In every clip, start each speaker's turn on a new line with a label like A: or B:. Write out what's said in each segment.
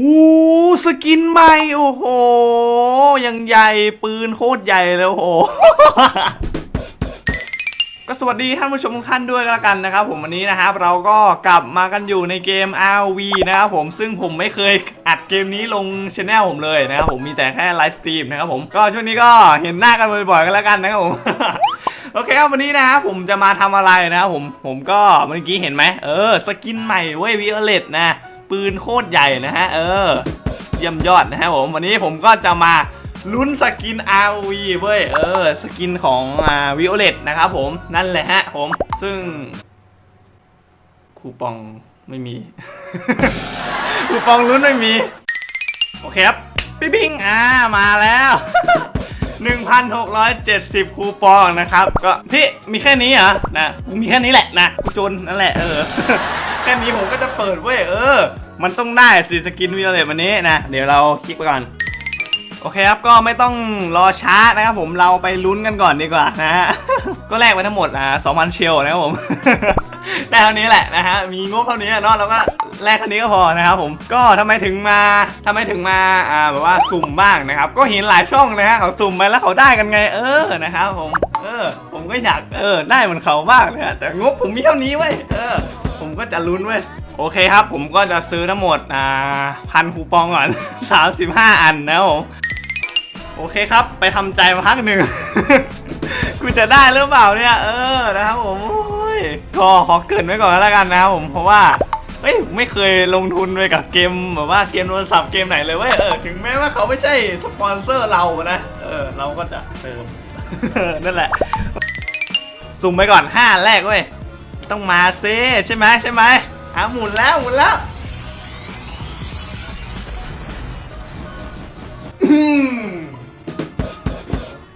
A: อู้สกินใหม่โอ้โห ยังใหญ่ปืนโคตรใหญ่เลยโอ้โห ก็สวัสดีท่านผู้ชมทุกท่านด้วยก็แล้วกันนะครับผมวันนี้นะครับเราก็กลับมากันอยู่ในเกม RV นะครับผมซึ่งผมไม่เคยอัดเกมนี้ลงช anel ผมเลยนะครับผมมีแต่แค่ไลฟ์สตรีมนะครับผมก็ช่วงนี้ก็เห็นหน้ากันบ่อยๆกันแล้วกันนะครับผมโอเคครับวันนี้นะครับผมจะมาทำอะไรนะครับผมผมก็เมื่อกี้เห็นไหมเออสกินใหม่เว้ยวิโอเลตนะ ปืนโคตรใหญ่นะฮะ เออ เยี่ยมยอดนะฮะผมวันนี้ผมก็จะมาลุ้นสกิน RV เว้ย เออ สกินของอ่าวิโอเลตนะครับผมนั่นแหละฮะผมซึ่ง คูปองไม่มี คูปองลุ้นไม่มี โอเคครับปิ๊บิงอ่ามาแล้ว 1,670 คูปองนะครับ ก็พี่มีแค่นี้เหรอนะกูมีแค่นี้แหละนะกูจนนั่นแหละเออ แค่นี้ผมก็จะเปิดเว้ยเออ มันต้องได้สีสกินวิโอเลตวันนี้นะ เดี๋ยวเราคลิกไปก่อน โอเคครับ ก็ไม่ต้องรอช้านะครับผมเราไปลุ้นกันก่อนดีกว่านะฮะ ก็แลกไปทั้งหมดอ่า2,000เชลนะครับผม ได้เท่านี้แหละนะฮะ มีงบเท่านี้เนาะเราก็แลกเท่านี้ก็พอนะครับผมก็ทำไมถึงมาทำไมถึงมาอ่าแบบว่าสุ่มบ้างนะครับ ก็เห็นหลายช่องนะฮะเขาสุ่มไปแล้วเขาได้กันไง เออนะครับผมเออ ผมก็อยากเออได้เหมือนเขาบ้างนะฮะแต่งบผมมีเท่านี้เว้ยเออ ผมก็จะลุ้นเว้ย โอเคครับผมก็จะซื้อทั้งหมดอ่าพันคูปองก่อน 35 อันนะครับผมโอเคครับ ไปทำใจมาพักหนึ่ง กูจะได้หรือเปล่าเนี่ย เออนะครับผมโอ้ยก็ขอเกินไว้ก่อนแล้วกันนะครับผมเพราะว่าเฮ้ยไม่เคยลงทุนไปกับเกมแบบว่าเกมโทรศัพท์เกมไหนเลยเว้ยเออถึงแม้ว่าเขาไม่ใช่สปอนเซอร์เรานะเออเราก็จะเติมนั่นแหละ สุ่มไปก่อนห้าแรกเว้ยต้องมาเซใช่ไหมใช่ไหม อะหมุนแล้วหมุนแล้วอืม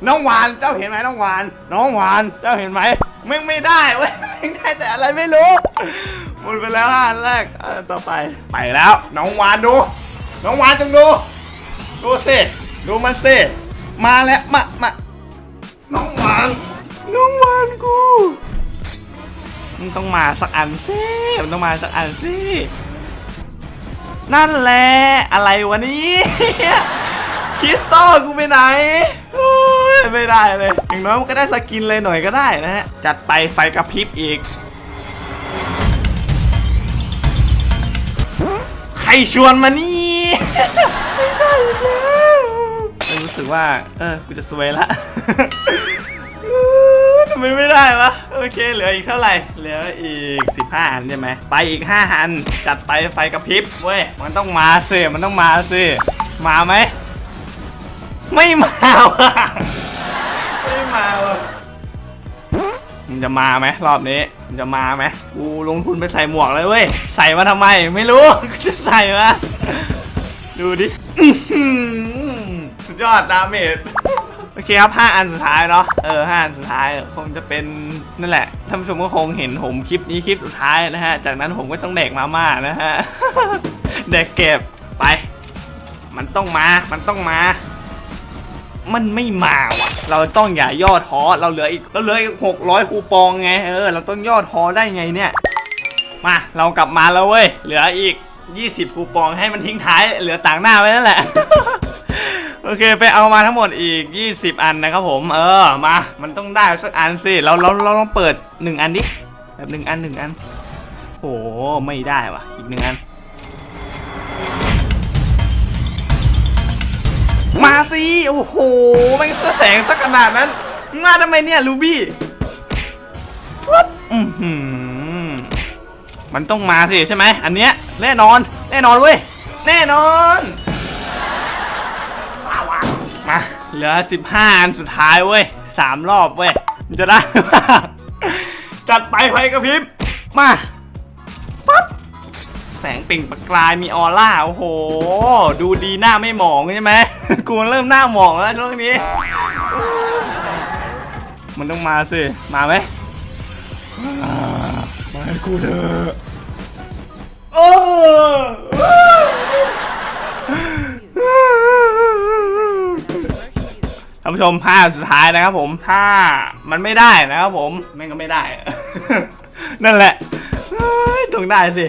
A: น้องหวานเจ้าเห็นไหมน้องหวาน น้องหวานเจ้าเห็นไหมมึงไม่ได้เว้ยมึงได้แต่อะไรไม่รู้หมดไปแล้วห้าอันแรกเออต่อไปไปแล้ว น้องหวานดู น้องหวานจงดู ดูสิดูมันสิมาแล้วมามาน้องหวาน น้องหวานกู มันต้องมาสักอันสิมันต้องมาสักอันสินั่นแหละอะไรวะนี่คริสตัลกูไปไหนไม่ได้เลยอย่างน้อยมันก็ได้สกินเลยหน่อยก็ได้นะฮะจัดไปไฟกระพริบอีก ใครชวนมานี่ไม่ได้อีกแล้วรู้สึกว่า เออกูจะสวยละ ไมไม่ได้วะโอเคเหลืออีกเท่าไหร่เหลืออีก 15 อันใช่ไหมไปอีก 5 อัน จัดไปไฟกระพริบเว้ยมันต้องมาสิมันต้องมาสิมาไหมไม่มาว่ะไม่มาว่ะมันจะมาไหมรอบนี้มันจะมาไหมกูลงทุนไปใส่หมวกเลยเว้ยใส่มาทำไมไม่รู้จะใส่มาดูดิหือสุดยอดดาเมจ เคครับ5อันสุดท้ายเนาะเออ5อันสุดท้ายคงจะเป็นนั่นแหละท่านผู้ชมก็คงเห็นผมคลิปนี้คลิปสุดท้ายนะฮะจากนั้นผมก็ต้องแดกมาม่านะฮะแดกเก็บไป มันต้องมามันต้องมา มันไม่มาว่ะ เราต้องอย่าย่อท้อเราเหลืออีกเราเหลืออีกหกร้อยคูปองไงเออเราต้องย่อท้อได้ไงเนี่ยมาเรากลับมาแล้วเว้ยเหลืออีก 20 คูปองให้มันทิ้งท้ายเหลือต่างหน้าไว้นั่นแหละ โอเคไปเอามาทั้งหมดอีก 20 อันนะครับผม เออมา มันต้องได้สักอันสิ เราเราเราลองเปิด 1 อันดิ แบบหนึ่งอันหนึ่งอันโหไม่ได้ว่ะ อีกหนึ่งอัน มาสิ โอ้โหแม่งแสงสักขนาดนั้น มาทำไมเนี่ยลูบี้ฟึบอือหือมันต้องมาสิใช่ไหม อันเนี้ยแน่นอน แน่นอนเว้ย แน่นอน เหลือ 15 อันสุดท้ายเว้ยสามรอบเว้ยมันจะได้ จัดไปไฟกระพริบมาปั๊บแสงเปล่งประกายมีออร่าโอ้โห ดูดีหน้าไม่หมองใช่ไหม กูเริ่มหน้าหมองแล้วช่วงนี้ มันต้องมาสิ มาไหมอ่ามาให้กูเถอะโอ้านผู้ชมภาพสุดท้ายนะครับผมถ้ามันไม่ได้นะครับผมแม่งก็ไม่ได้ นั่นแหละต้องได้สิ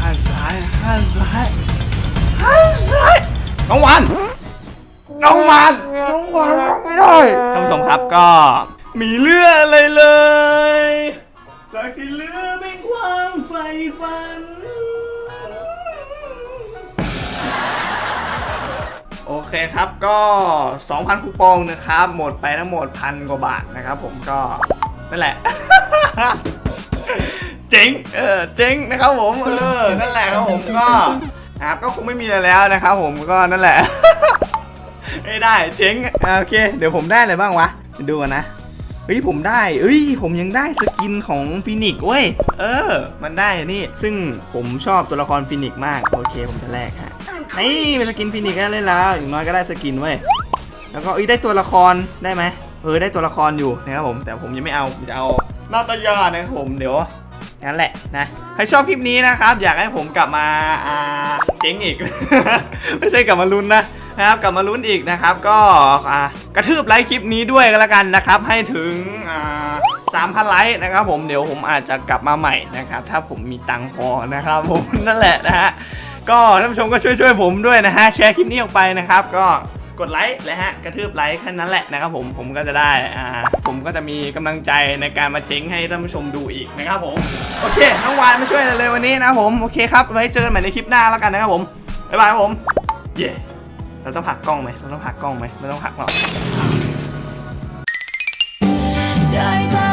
A: ข้างซ้ายข้างซ้ายข้างซ้ายน้องวันน้องวันน้องวันไม่ได้ท่านผู้ชมครับก็มีเลือดะไรเลย จากที่เลือเป็นความไฟฟัน โอเคครับก็ 2,000 คูปองนะครับ หมดไปทั้งหมดพันกว่าบาทนะครับผมก็นั่นแหละ เจ๋งเออเจ๋งนะครับผมเออนั่นแหละครับผมก็ครับก็คงไม่มีอะไรแล้วนะครับผมก็นั่นแหละ ไม่ได้เจ๋งโอเค เดี๋ยวผมได้อะไรบ้างวะดูกันนะเฮ้ยผมได้เอ้ยผมยังได้สกินของฟินิกซ์เว้ย เออ มันได้นี่ ซึ่งผมชอบตัวละครฟินิกซ์มาก โอเคผมจะแลกฮะ นี่เป็นสกินฟินิกซ์ก็เล่นแล้วอย่างน้อยก็ได้สกินเว้ยแล้วก็เอ้ยได้ตัวละครได้ไหมเออได้ตัวละครอยู่นะครับผม แต่ผมยังไม่เอาผมจะเอานาตายานะครับผมเดี๋ยวนั่นแหละนะ ใครชอบคลิปนี้นะครับ อยากให้ผมกลับมาอ่าเจ๊งอีก ไม่ใช่กลับมาลุ้นนะนะครับกลับมาลุ้นอีกนะครับ ก็อ่ากระทืบไลค์คลิปนี้ด้วยกันละกันนะครับ ให้ถึงอ่าสามพันไลค์นะครับผมเดี๋ยวผมอาจจะกลับมาใหม่นะครับ ถ้าผมมีตังค์พอนะครับผมนั่นแหละนะฮะ ก็ท่านผู้ชมก็ช่วยๆผมด้วยนะฮะแชร์คลิปนี้ออกไปนะครับ ก็กดไลค์และฮะกระทืบไลค์แค่นั้นแหละนะครับผมผมก็จะได้อ่าผมก็จะมีกำลังใจในการมาเจ๊งให้ท่านผู้ชมดูอีกนะครับผมโอเคน้องวานมาช่วยเลยวันนี้นะผมโอเคครับไว้เจอกันใหม่ในคลิปหน้าแล้วกันนะครับผมบ๊ายบายครับผมเย่เราต้องผักกล้องไหมเราต้องผักกล้องไหมไม่ต้องผักหรอก